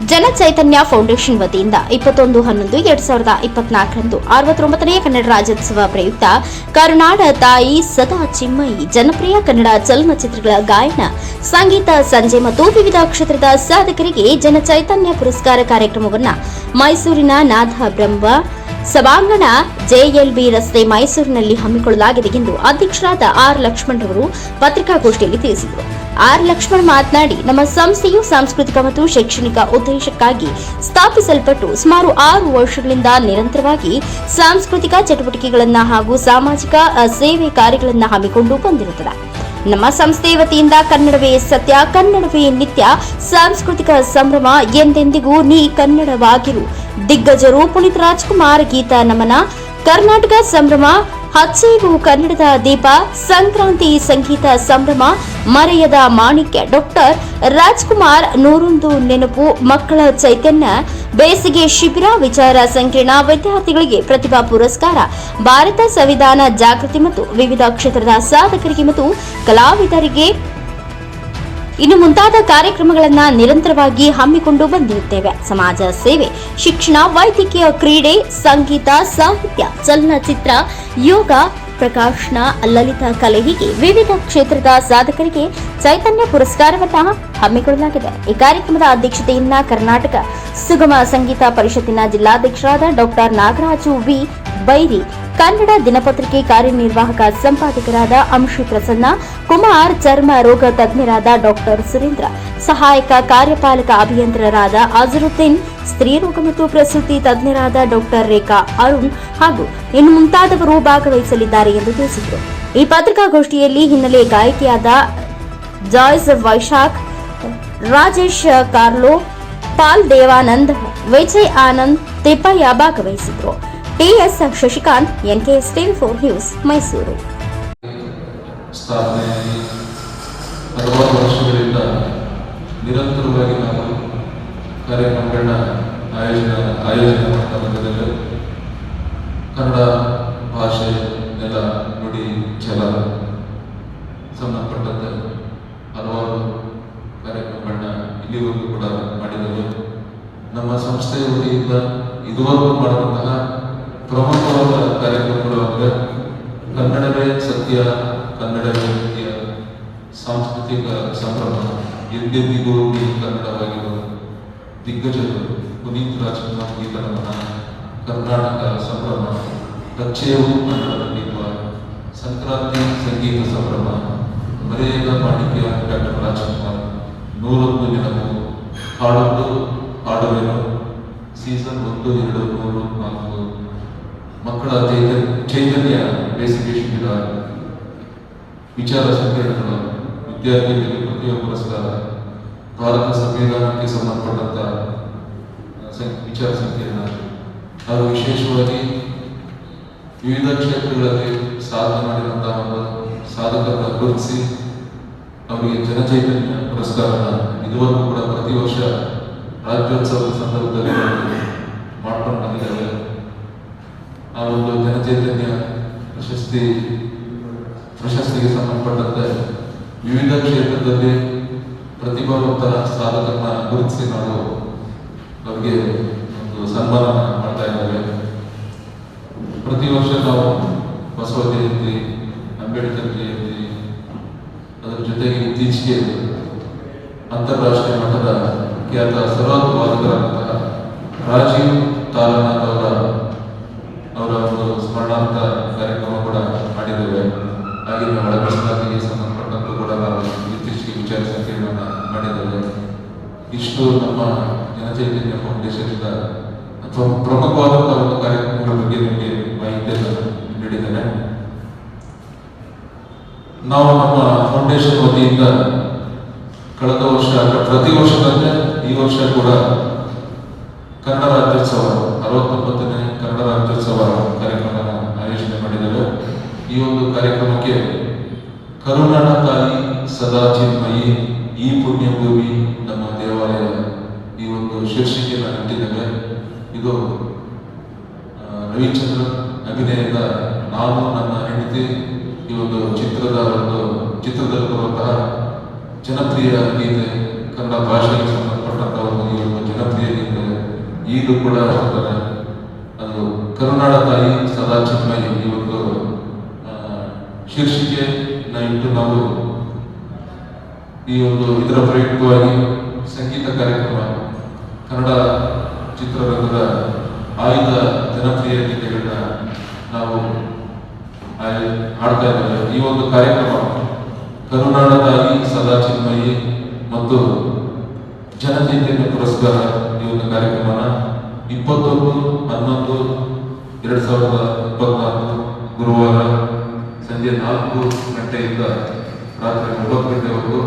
ಜನ ಚೈತನ್ಯ ಫೌಂಡೇಶನ್ ವತಿಯಿಂದ ಇಪ್ಪತ್ತೊಂದು ಹನ್ನೊಂದು, ಎರಡ್ ಸಾವಿರದ ಇಪ್ಪತ್ನಾಲ್ಕರಂದು ಅರವತ್ತೊಂಬತ್ತನೇ ಕನ್ನಡ ರಾಜ್ಯೋತ್ಸವ ಪ್ರಯುಕ್ತ ಕರುನಾಡ ತಾಯಿ ಸದಾ ಚಿಮ್ಮಯಿ, ಜನಪ್ರಿಯ ಕನ್ನಡ ಚಲನಚಿತ್ರಗಳ ಗಾಯನ, ಸಂಗೀತ ಸಂಜೆ ಮತ್ತು ವಿವಿಧ ಕ್ಷೇತ್ರದ ಸಾಧಕರಿಗೆ ಜನ ಚೈತನ್ಯ ಪುರಸ್ಕಾರ ಕಾರ್ಯಕ್ರಮವನ್ನು ಮೈಸೂರಿನ ನಾಥ ಬ್ರಹ್ಮ ಸಭಾಂಗಣ ಜೆಎಲ್ಬಿ ರಸ್ತೆ ಮೈಸೂರಿನಲ್ಲಿ ಹಮ್ಮಿಕೊಳ್ಳಲಾಗಿದೆ ಎಂದು ಅಧ್ಯಕ್ಷರಾದ ಆರ್ ಲಕ್ಷ್ಮಣ್ ಅವರು ಪತ್ರಿಕಾಗೋಷ್ಠಿಯಲ್ಲಿ ತಿಳಿಸಿದರು. ಆರ್ ಲಕ್ಷ್ಮಣ್ ಮಾತನಾಡಿ, ನಮ್ಮ ಸಂಸ್ಥೆಯು ಸಾಂಸ್ಕೃತಿಕ ಮತ್ತು ಶೈಕ್ಷಣಿಕ ಉದ್ದೇಶಕ್ಕಾಗಿ ಸ್ಥಾಪಿಸಲ್ಪಟ್ಟು ಸುಮಾರು ಆರು ವರ್ಷಗಳಿಂದ ನಿರಂತರವಾಗಿ ಸಾಂಸ್ಕೃತಿಕ ಚಟುವಟಿಕೆಗಳನ್ನು ಹಾಗೂ ಸಾಮಾಜಿಕ ಸೇವೆ ಕಾರ್ಯಗಳನ್ನು ಹಮ್ಮಿಕೊಂಡು ಬಂದಿರುತ್ತದೆ. ನಮ್ಮ ಸಂಸ್ಥೆ ವತಿಯಿಂದ ಕನ್ನಡವೇ ಸತ್ಯ, ಕನ್ನಡವೇ ನಿತ್ಯ, ಸಾಂಸ್ಕೃತಿಕ ಸಂಭ್ರಮ ಎಂದೆಂದಿಗೂ ನೀ ಕನ್ನಡವಾಗಿರು. ದಿಗ್ಗಜರು ಪುನೀತ್ ರಾಜ್ಕುಮಾರ್ ಗೀತಾ ನಮನ. ಕರ್ನಾಟಕ ಸಂಭ್ರಮ. ಹಚ್ಚೇವು ಕನ್ನಡದ ದೀಪ. ಸಂಕ್ರಾಂತಿ ಸಂಗೀತ ಸಂಭ್ರಮ. ಮರೆಯದ ಮಾಣಿಕ್ಯ ಡಾಕ್ಟರ್ ರಾಜ್ಕುಮಾರ್ ನೂರೊಂದು ನೆನಪು. ಮಕ್ಕಳ ಚೈತನ್ಯ. ಬೇಸಿಗೆ ಶಿಬಿರ, ವಿಚಾರ ಸಂಕಿರಣ, ವಿದ್ಯಾರ್ಥಿಗಳಿಗೆ ಪ್ರತಿಭಾ ಪುರಸ್ಕಾರ. ಭಾರತ ಸಂವಿಧಾನ ಜಾಗೃತಿ ಮತ್ತು ವಿವಿಧ ಕ್ಷೇತ್ರದ ಸಾಧಕರಿಗೆ ಮತ್ತು ಕಲಾವಿದರಿಗೆ ಇನ್ನು ಮುಂತಾದ ಕಾರ್ಯಕ್ರಮಗಳನ್ನು ನಿರಂತರವಾಗಿ ಹಮ್ಮಿಕೊಂಡು ಬಂದಿರುತ್ತೇವೆ. ಸಮಾಜ ಸೇವೆ, ಶಿಕ್ಷಣ, ವೈದ್ಯಕೀಯ ಕ್ರೀಡೆ, ಸಂಗೀತ, ಸಾಹಿತ್ಯ, ಚಲನಚಿತ್ರ, ಯೋಗ, ಪ್ರಕಾಶನ, ಲಲಿತ ಕಲೆ ಹೀಗೆ ವಿವಿಧ ಕ್ಷೇತ್ರದ ಸಾಧಕರಿಗೆ ಚೈತನ್ಯ ಪುರಸ್ಕಾರವನ್ನ ಹಮ್ಮಿಕೊಳ್ಳಲಾಗಿದೆ. ಈ ಕಾರ್ಯಕ್ರಮದ ಅಧ್ಯಕ್ಷತೆಯನ್ನ ಕರ್ನಾಟಕ ಸುಗಮ ಸಂಗೀತ ಪರಿಷತ್ತಿನ ಜಿಲ್ಲಾಧ್ಯಕ್ಷರಾದ ಡಾಕ್ಟರ್ ನಾಗರಾಜು ವಿ. ಬೈರಿ ಕನ್ನಡ ದಿನಪತ್ರಿಕೆ ಕಾರ್ಯನಿರ್ವಾಹಕ ಸಂಪಾದಕರಾದ ಅಂಶು ಪ್ರಸನ್ನ, ಕುಮಾರ್ ಚರ್ಮ ರೋಗ ತಜ್ಞರಾದ ಡಾಕ್ಟರ್ ಸುರೇಂದ್ರ, ಸಹಾಯಕ ಕಾರ್ಯಪಾಲಕ ಅಭಿಯಂತರರಾದ ಅಜರುದ್ದೀನ್ ಸ್ತ್ರೀರೋಗ ಮತ್ತು ಪ್ರಸೂತಿ ತಜ್ಞರಾದ ಡಾಕ್ಟರ್ ರೇಖಾ ಅರುಣ್ ಹಾಗೂ ಇನ್ನು ಮುಂತಾದವರು ಭಾಗವಹಿಸಲಿದ್ದಾರೆ ಎಂದು ತಿಳಿಸಿದರು. ಈ ಪತ್ರಿಕಾಗೋಷ್ಠಿಯಲ್ಲಿ ಹಿನ್ನೆಲೆ ಗಾಯಕಿಯಾದ Joyce Vaishakh, Rajesh Carlo, Paul Devanand, Vijay Anand, Thippayya ಭಾಗವಹಿಸಿದ್ರು TS Shashikanth, NK steel four news, Mysuru. ಹಲವಾರು ವರ್ಷಗಳಿಂದ ನಿರಂತರವಾಗಿ ನಾವು ಕಾರ್ಯಕ್ರಮಗಳನ್ನ ಆಯೋಜನೆ ಆಯೋಜನೆ ಮಾಡ್ತಾ ಬಂದಿದ್ದೇವೆ. ಕನ್ನಡ ಭಾಷೆ ನೆಲ ನುಡಿ ಛಲ ಸಂಬಂಧಪಟ್ಟಂತೆ ಹಲವಾರು ಕಾರ್ಯಕ್ರಮಗಳನ್ನ ಇಲ್ಲಿವರೆಗೂ ಕೂಡ ಮಾಡಿದ್ದೇವೆ. ನಮ್ಮ ಸಂಸ್ಥೆಯ ವತಿಯಿಂದ ಇದುವರೆಗೂ ಮಾಡುವಂತಹ ಪ್ರಮುಖವಾದ ಕಾರ್ಯಕ್ರಮಗಳು ಅಂದರೆ ಕನ್ನಡವೇ ಸತ್ಯ, ಕನ್ನಡವೇ ನಿತ್ಯ ಸಾಂಸ್ಕೃತಿಕ ಸಂಭ್ರಮ, ಎಂದೆಂದಿಗೂ ಈ ಕನ್ನಡವಾಗಿರುವ ದಿಗ್ಗಜರು, ಪುನೀತ್ ರಾಜ್ಕುಮಾರ್ ಗೀತನಮನ ಕರ್ನಾಟಕ ಸಂಭ್ರಮ ಕನ್ನಡ ದೀಪ ಸಂಕ್ರಾಂತಿ ಸಂಗೀತ ಸಂಭ್ರಮ, ಮರೆಯದ ಪಾಣಿಕ್ಯ ಡಾಕ್ಟರ್ ರಾಜ್ಕುಮಾರ್, ನೂರೊಂದು ದಿನವೂ, ಹಾಡೊಂದು, ಹಾಡುವೆನು, ಸೀಸನ್ ಒಂದು, ಎರಡು, ಮೂರು, ನಾಲ್ಕು ಮಕ್ಕಳ ಚೈತನ್ಯ ಚೈತನ್ಯ ಬೇಸಿಗೆ ಶಿಬಿರ ವಿಚಾರ ಸಂಕಿರಣಗಳು ವಿದ್ಯಾರ್ಥಿಗಳಿಗೆ ಪ್ರತಿಭಾ ಪುರಸ್ಕಾರ ಭಾರತ ಸಂವಿಧಾನಕ್ಕೆ ಸಂಬಂಧಪಟ್ಟಂತ ಸಂ- ವಿಚಾರ ಸಂಕಿರಣ ಹಾಗೂ ವಿಶೇಷವಾಗಿ ವಿವಿಧ ಕ್ಷೇತ್ರಗಳಲ್ಲಿ ಸಾಧನೆ ಮಾಡಿದಂತಹ ಸಾಧಕರನ್ನು ಗುರುತಿಸಿ ಅವರಿಗೆ ಜನಚೈತನ್ಯ ಪುರಸ್ಕಾರ ಇದುವರೆಗೂ ಕೂಡ ಪ್ರತಿ ವರ್ಷ ರಾಜ್ಯೋತ್ಸವದ ಸಂದರ್ಭದಲ್ಲಿ ಆ ಒಂದು ಜನಚೈತನ್ಯ ಪ್ರಶಸ್ತಿ, ಪ್ರಶಸ್ತಿಗೆ ಸಂಬಂಧಪಟ್ಟಂತೆ ವಿವಿಧ ಕ್ಷೇತ್ರದಲ್ಲಿ ಪ್ರತಿಭಾವಂತರ ಸಾಧಕರನ್ನ ಗುರುತಿಸಿ ನಾವು ಅವರಿಗೆ ಒಂದು ಸನ್ಮಾನ ಮಾಡ್ತಾ ಇದ್ದೇವೆ. ಪ್ರತಿ ವರ್ಷ ನಾವು ಬಸವ ಜಯಂತಿ, ಅಂಬೇಡ್ಕರ್ ಜಯಂತಿ, ಅದರ ಜೊತೆಗೆ ಇತ್ತೀಚೆಗೆ ಅಂತಾರಾಷ್ಟ್ರೀಯ ಮಟ್ಟದ ಖ್ಯಾತ ಸರ್ವಾತ್ಮವಾದಕರಾದಂತಹ ರಾಜೀವ್ ತಾರನಾಥ್ ಅವರ ಅವರ ಒಂದು ಸ್ಮರಣಾರ್ಥ ಕಾರ್ಯಕ್ರಮ ಕೂಡ ಮಾಡಿದ್ದೇವೆ. ಹಾಗೆ ಒಳ ಮೀಸಲಾತಿಗೆ ಸಂಬಂಧಪಟ್ಟಂತೂ ಕೂಡ ನಾವು ಇತ್ತೀಚೆಗೆ ವಿಚಾರ ಸಂಕಿರಣವನ್ನು ಮಾಡಿದ್ದೇವೆ. ಇಷ್ಟು ನಮ್ಮ ಜನಚೈತನ್ಯ ಫೌಂಡೇಶನ್ ಇಂದ ಅಥವಾ ಪ್ರಮುಖವಾದಂತಹ ಒಂದು ಕಾರ್ಯಕ್ರಮಗಳ ಬಗ್ಗೆ ನಿಮಗೆ ಮಾಹಿತಿಯನ್ನು ನೀಡಿದ್ದೇನೆ. ನಾವು ನಮ್ಮ ಫೌಂಡೇಶನ್ ವತಿಯಿಂದ ಕಳೆದ ವರ್ಷ ಪ್ರತಿ ವರ್ಷದಂತೆ ಈ ವರ್ಷ ಕೂಡ ಕನ್ನಡ ರಾಜ್ಯೋತ್ಸವ ಅರವತ್ತೊಂಬತ್ತನೇ ಕನ್ನಡ ರಾಜ್ಯೋತ್ಸವ ಕಾರ್ಯಕ್ರಮ ಆಯೋಜನೆ ಮಾಡಿದ್ದೇವೆ ಈ ಒಂದು ಕಾರ್ಯಕ್ರಮಕ್ಕೆ ಕರುನಾಡ ತಾಯಿ ಸದಾ ಚಿನ್ಮಯಿ ಈ ಪುಣ್ಯಭೂಮಿ ನಮ್ಮ ದೇವಾಲಯ ಈ ಒಂದು ಶೀರ್ಷಿಕೆಯನ್ನು ಇಟ್ಟಿದ್ದೇವೆ ಇದು ರವಿಚಂದ್ರ ರವಿಚಂದ್ರನ್ ಅಭಿನಯದ ನಾನು ನನ್ನ ಹೆಂಡತಿ ಈ ಒಂದು ಚಿತ್ರದ ಒಂದು ಚಿತ್ರದಲ್ಲಿ ಬರುವಂತಹ ಜನಪ್ರಿಯ ಗೀತೆ, ಕನ್ನಡ ಭಾಷೆಗೆ ಸಂಬಂಧಪಟ್ಟಂತಹ ಒಂದು ಜನಪ್ರಿಯ ಈದು ಕೂಡ ಬರ್ತಾರೆ ಅದು ಕರುನಾಡ ತಾಯಿ ಸದಾ ಚಿನ್ಮಯಿ ಇವತ್ತು ಆ, ಶೀರ್ಷಿಕೆ ಇಟ್ಟು ನಾವು ಈ ಒಂದು ಇದರ ಪ್ರಯುಕ್ತವಾಗಿ ಸಂಗೀತ ಕಾರ್ಯಕ್ರಮ ಕನ್ನಡ ಚಿತ್ರರಂಗದ ಆಯ್ದ ಜನಪ್ರಿಯ ಗೀತೆಗಳನ್ನ ನಾವು ಹಾಡ್ತಾ ಇದ್ದೇವೆ. ಈ ಒಂದು ಕಾರ್ಯಕ್ರಮ ಕರುನಾಡದಾಗಿ ಸದಾ ಚಿನ್ಮಯಿ ಮತ್ತು ಜನಚೈತನ್ಯ ಪುರಸ್ಕಾರ ಈ ಒಂದು ಕಾರ್ಯಕ್ರಮನ ಇಪ್ಪತ್ತೊಂದು, ಹನ್ನೊಂದು, ಎರಡ್ ಸಾವಿರದ ಇಪ್ಪತ್ನಾಲ್ಕು ಗುರುವಾರ ಸಂಜೆ ನಾಲ್ಕು ಗಂಟೆಯಿಂದ ರಾತ್ರಿ ಒಂಬತ್ತು ಗಂಟೆವರೆಗೂ